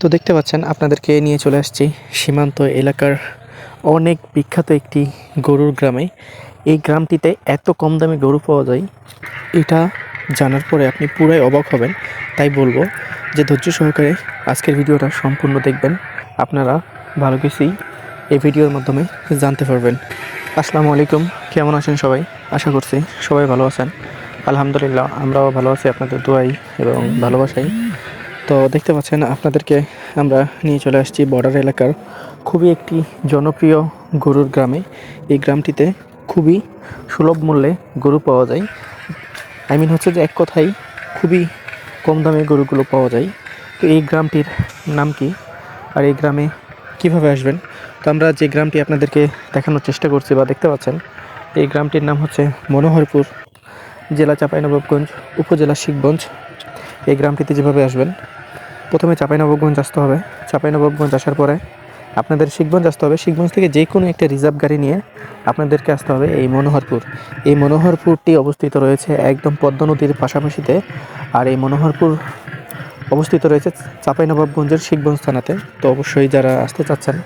তো দেখতে পাচ্ছেন, আপনাদেরকে নিয়ে চলে আসছি সীমান্ত এলাকার অনেক বিখ্যাত একটি গরুর গ্রামে। এই গ্রামটিতে এত কম দামে গরু পাওয়া যায়, এটা জানার পরে আপনি পুরাই অবাক হবেন। তাই বলব যে ধৈর্য সহকারে আজকের ভিডিওটা সম্পূর্ণ দেখবেন। আপনারা ভালো কিছুই এই ভিডিওর মাধ্যমে জানতে পারবেন। আসসালামু আলাইকুম, কেমন আছেন সবাই? আশা করছি সবাই ভালো আছেন। আলহামদুলিল্লাহ, আমরাও ভালো আছি, আপনাদের দোয়াই এবং ভালোবাসাই। তো দেখতে পাচ্ছেন, আপনাদেরকে আমরা নিয়ে চলে আসছি বর্ডার এলাকার খুবই একটি জনপ্রিয় গরুর গ্রামে। এই গ্রামটিতে খুবই সুলভ মূল্যে গরু পাওয়া যায়। আই মিন হচ্ছে যে এক কথাই খুবই কম দামে গরুগুলো পাওয়া যায়। তো এই গ্রামটির নাম কি? আর এই গ্রামে কীভাবে আসবেন? তো আমরা যে গ্রামটি আপনাদেরকে দেখানোর চেষ্টা করছি বা দেখতে পাচ্ছেন, এই গ্রামটির নাম হচ্ছে মনোহরপুর জেলা চাঁপাইনবাবগঞ্জ উপজেলা শিখগঞ্জ। এই গ্রামটিতে যেভাবে আসবেন প্রথমে চাঁপাইনবাবগঞ্জ আসতে হবে। চাঁপাইনবাবগঞ্জ আসার পরে আপনাদের শিখগঞ্জ আসতে হবে। শিখগঞ্জ থেকে যে কোনো একটা রিজার্ভ গাড়ি নিয়ে আপনাদেরকে আসতে হবে এই মনোহরপুর। এই মনোহরপুরটি অবস্থিত রয়েছে একদম পদ্মা নদীর পাশাপাশিতে আর এই মনোহরপুর অবস্থিত রয়েছে চাঁপাইনবাবগঞ্জের শিখগঞ্জ থানাতে। তো অবশ্যই যারা আসতে চাচ্ছেন,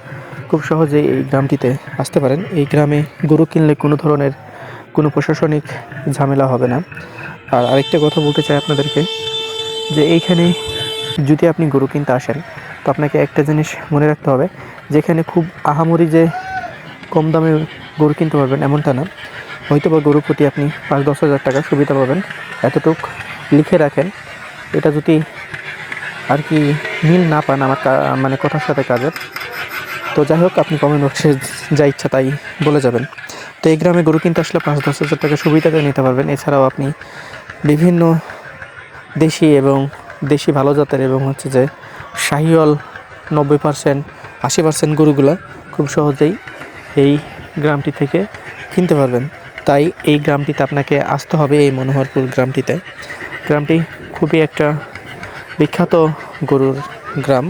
খুব সহজেই এই গ্রামটিতে আসতে পারেন। এই গ্রামে গরু কিনলে কোনো ধরনের কোনো প্রশাসনিক ঝামেলা হবে না। আর আরেকটা কথা বলতে চাই আপনাদেরকে, যে এইখানে যদি আপনি গরু কিনতে আসেন, তো আপনাকে একটা জিনিস মনে রাখতে হবে, যেখানে খুব আহামরি যে কম দামে গরু কিনতে পারবেন এমনটা না। হয়তো বা গরু প্রতি আপনি পাঁচ দশ হাজার টাকা সুবিধা পাবেন। এতটুক লিখে রাখেন। এটা যদি আর কি মিল না পান আমার মানে কথার সাথে কাজের, তো যাই হোক, আপনি কমেন্ট বক্সে যা ইচ্ছা তাই বলে যাবেন। তো এই গ্রামে গরু কিনতে আসলে পাঁচ দশ হাজার টাকা সুবিধাটা নিতে পারবেন। এছাড়াও আপনি বিভিন্ন দেশি এবং দেশি ভালো জাতের এবং হচ্ছে যে শাহিওয়াল নব্বই পার্সেন্ট আশি পার্সেন্ট গরুগুলা খুব সহজেই এই গ্রামটি থেকে কিনতে পারবেন। তাই এই গ্রামটিতে আপনাকে আসতে হবে, এই মনোহরপুর গ্রামটিতে। গ্রামটি খুবই একটা বিখ্যাত গরুর গ্রাম।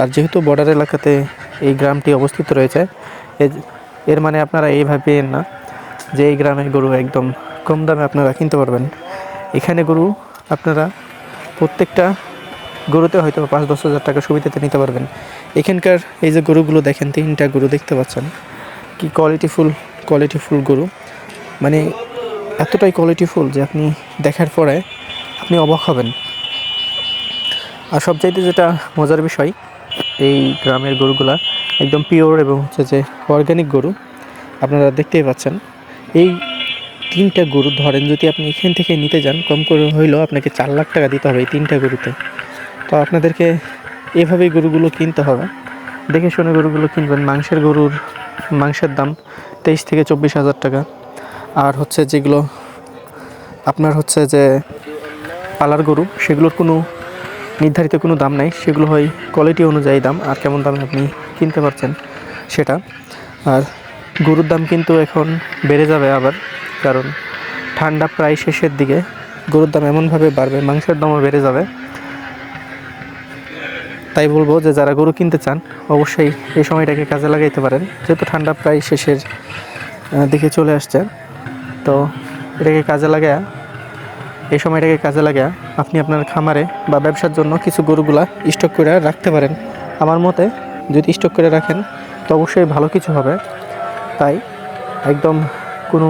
আর যেহেতু বর্ডার এলাকাতে এই গ্রামটি অবস্থিত রয়েছে এর মানে আপনারা এই ভাবেন না যে এই গ্রামের গরু একদম কম দামে আপনারা কিনতে পারবেন। এখানে গরু আপনারা প্রত্যেকটা গরুতে হয়তো পাঁচ, দশ হাজার টাকা সুবিধাতে নিতে পারবেন। এখানকার এই যে গরুগুলো দেখেন, তিনটা গরু দেখতে পাচ্ছেন। কি কোয়ালিটিফুল কোয়ালিটিফুল গরু। মানে এতটাই কোয়ালিটিফুল যে আপনি দেখার পরে আপনি অবাক হবেন। আর সবচাইতে যেটা মজার বিষয়, এই গ্রামের গরুগুলা একদম পিওর এবং হচ্ছে যে অর্গানিক গরু, আপনারা দেখতেই পাচ্ছেন। এই তিনটা গরু ধরেন, যদি আপনি এখান থেকে নিতে যান, কম করে হইলেও আপনাকে চার লাখ টাকা দিতে হবে এই তিনটা গরুতে। তো আপনাদেরকে এভাবেই গরুগুলো কিনতে হবে। দেখে শুনে গরুগুলো কিনবেন। মাংসের গরুর মাংসের দাম তেইশ থেকে চব্বিশ হাজার টাকা। আর হচ্ছে যেগুলো আপনার হচ্ছে যে পালার গরু, সেগুলোর কোনো নির্ধারিত কোনো দাম নাই। সেগুলো হয় কোয়ালিটি অনুযায়ী দাম, আর কেমন দামে আপনি কিনতে পারছেন সেটা। আর গরুর দাম কিন্তু এখন বেড়ে যাবে আবার। কারণ ঠান্ডা প্রায় শেষের দিকে, গরুর দাম এমনভাবে বাড়বে, মাংসের দামও বেড়ে যাবে। তাই বলব যে যারা গরু কিনতে চান, অবশ্যই এই সময়টাকে কাজে লাগাইতে পারেন। যেহেতু ঠান্ডা প্রায় শেষের দিকে চলে আসছে, তো এটাকে কাজে লাগায়া, এই সময়টাকে কাজে লাগা আপনি আপনার খামারে বা ব্যবসার জন্য কিছু গরুগুলা স্টক করে রাখতে পারেন। আমার মতে যদি স্টক করে রাখেন, তো অবশ্যই ভালো কিছু হবে। তাই একদম কোনো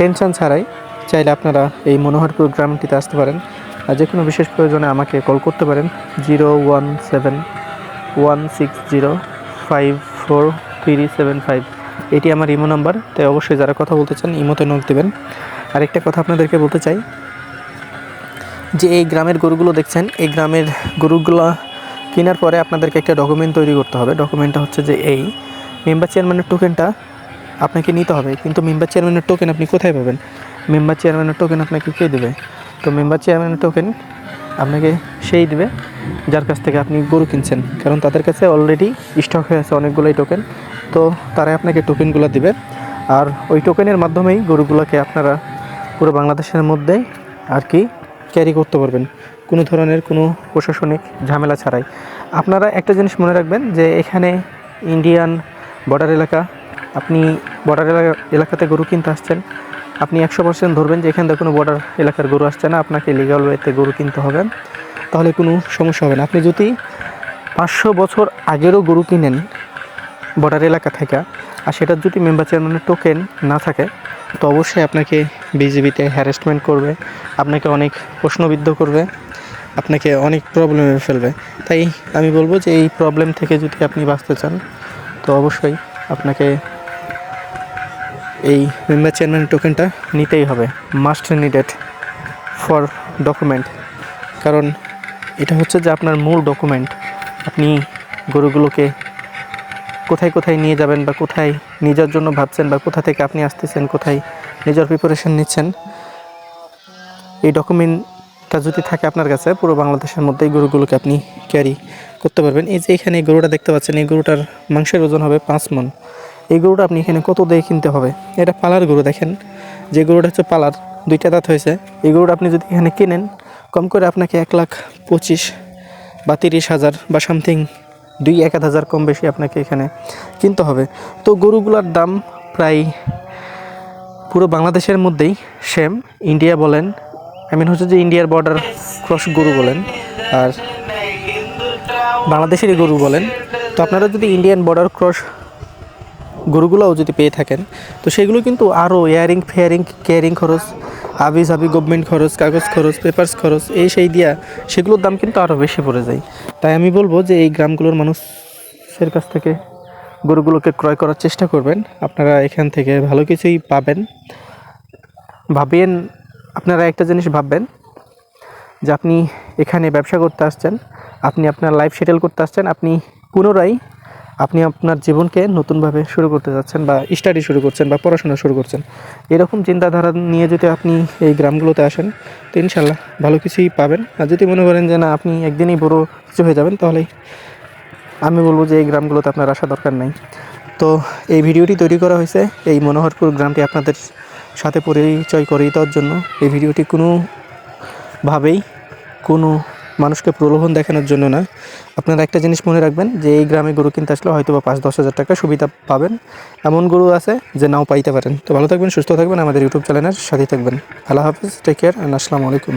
টেনশন ছাড়াই চাইলে আপনারা এই মনোহরপুর গ্রামটিতে আসতে পারেন। আর যে কোনো বিশেষ প্রয়োজনে আমাকে কল করতে পারেন zero one seven one six zero five four three seven five. এটি আমার ইমো নাম্বার, তাই অবশ্যই যারা কথা বলতে চান ইমোতে নক দেবেন। আরেকটা কথা আপনাদেরকে বলতে চাই, যে এই গ্রামের গরুগুলো দেখছেন, এই গ্রামের গরুগুলো কেনার পরে আপনাদেরকে একটা ডকুমেন্ট তৈরি করতে হবে। ডকুমেন্টটা হচ্ছে যে এই, মেম্বার চেয়ারম্যানের টোকেনটা আপনাকে নিতে হবে। কিন্তু মেম্বার চেয়ারম্যানের টোকেন আপনি কোথায় পাবেন? মেম্বার চেয়ারম্যানের টোকেন আপনাকে কে দেবে? তো মেম্বার চেয়ারম্যানের টোকেন আপনাকে সেই দেবে, যার কাছ থেকে আপনি গরু কিনছেন। কারণ তাদের কাছে অলরেডি স্টক হয়ে আছে অনেকগুলোই টোকেন তো তারাই আপনাকে টোকেনগুলো দিবে। আর ওই টোকেনের মাধ্যমেই গরুগুলোকে আপনারা পুরো বাংলাদেশের মধ্যে আর কি ক্যারি করতে পারবেন। কোনো ধরনের কোনো প্রশাসনিক ঝামেলা ছাড়াই। আপনারা একটা জিনিস মনে রাখবেন যে এখানে ইন্ডিয়ান বর্ডার এলাকা, আপনি বর্ডার এলাকা এলাকাতে গরু কিনতে আসছেন। আপনি একশো পার্সেন্ট ধরবেন যে এখান থেকে কোনো বর্ডার এলাকার গরু আসছে না, আপনাকে লিগাল ওয়েতে গরু কিনতে হবে। তাহলে কোনো সমস্যা হবে না। আপনি যদি পাঁচশো বছর আগেরও গরু কিনেন বর্ডার এলাকা থেকে, আর সেটার যদি মেম্বার চেয়ারম্যানের টোকেন না থাকে, তো অবশ্যই আপনাকে বিজেপিতে হ্যারাসমেন্ট করবে, আপনাকে অনেক প্রশ্নবিদ্ধ করবে, আপনাকে অনেক প্রবলেমে ফেলবে। তাই আমি বলব যে এই প্রবলেম থেকে যদি আপনি বাঁচতে চান, তো অবশ্যই আপনাকে এই মেম্বার চেয়ারম্যান টোকেনটা নিতেই হবে মাস্ট নিডেড ফর ডকুমেন্ট কারণ এটা হচ্ছে যে আপনার মূল ডকুমেন্ট আপনি গরুগুলোকে কোথায় কোথায় নিয়ে যাবেন বা কোথায় নিজের জন্য ভাবছেন বা কোথা থেকে আপনি আসতেছেন, কোথায় নিজের প্রিপারেশন নিচ্ছেন, এই ডকুমেন্টটা যদি থাকে আপনার কাছে, পুরো বাংলাদেশের মধ্যে এই গরুগুলোকে আপনি ক্যারি করতে পারবেন। এই যে এখানে গরুটা দেখতে পাচ্ছেন, এই গরুটার মাংসের ওজন হবে পাঁচ মন। এই গরুটা আপনি এখানে কত দিয়ে কিনতে হবে? এটা পালার গরু দেখেন, যে গরুটা হচ্ছে পালার, দুইটা দাঁত হয়েছে। এই গরুটা আপনি যদি এখানে কেনেন, কম করে আপনাকে এক লাখ পঁচিশ বা তিরিশ হাজার বা সামথিং দুই এক হাজার কম বেশি আপনাকে এখানে কিনতে হবে। তো গরুগুলোর দাম প্রায় পুরো বাংলাদেশের মধ্যেই সেম ইন্ডিয়া বলেন আই মিন হচ্ছে যে ইন্ডিয়ার বর্ডার ক্রস গরু বলেন, আর বাংলাদেশেরই গরু বলেন। তো আপনারা যদি ইন্ডিয়ান বর্ডার ক্রস গরুগুলোও যদি পেয়ে থাকেন, তো সেগুলো কিন্তু আরও এয়ারিং ফেয়ারিং, কেয়ারিং খরচ আবি সাবি গভর্নমেন্ট খরচ, কাগজ খরচ, পেপার্স খরচ, এই সেই দিয়া সেগুলোর দাম কিন্তু আরও বেশি পড়ে যায়। তাই আমি বলব যে এই গ্রামগুলোর মানুষের কাছ থেকে গরুগুলোকে ক্রয় করার চেষ্টা করবেন। আপনারা এখান থেকে ভালো কিছুই পাবেন। ভাবেন, আপনারা একটা জিনিস ভাববেন, যে আপনি এখানে ব্যবসা করতে আসছেন, আপনি আপনার লাইফ সেটেল করতে আসছেন, আপনি পুনরায় আপনি আপনার জীবনকে নতুনভাবে শুরু করতে যাচ্ছেন বা স্টাডি শুরু করছেন বা পড়াশোনা শুরু করছেন, এরকম চিন্তাধারা নিয়ে যদি আপনি এই গ্রামগুলোতে আসেন, তো ইনশাল্লাহ ভালো কিছুই পাবেন। আর যদি মনে করেন যে না, আপনি একদিনই বড় কিছু হয়ে যাবেন তাহলে আমি বলব যে এই গ্রামগুলোতে আপনার আসা দরকার নাই। তো এই ভিডিওটি তৈরি করা হয়েছে এই মনোহরপুর গ্রামটি আপনাদের সাথে পরিচয় করিয়ে দেওয়ার জন্য। এই ভিডিওটি কোনোভাবেই কোনো মানুষকে প্রলোভন দেখানোর জন্য না। আপনারা একটা জিনিস মনে রাখবেন যে, এই গ্রামে গরু কিনতে আসলে হয়তো বা পাঁচ দশ হাজার টাকা সুবিধা পাবেন। এমন গরু আছে যে, নাও পাইতে পারেন। তো ভালো থাকবেন, সুস্থ থাকবেন আমাদের ইউটিউব চ্যানেলের সাথেই থাকবেন। আল্লাহ হাফিজ টেক কেয়ার অ্যান্ড আসসালামু আলাইকুম।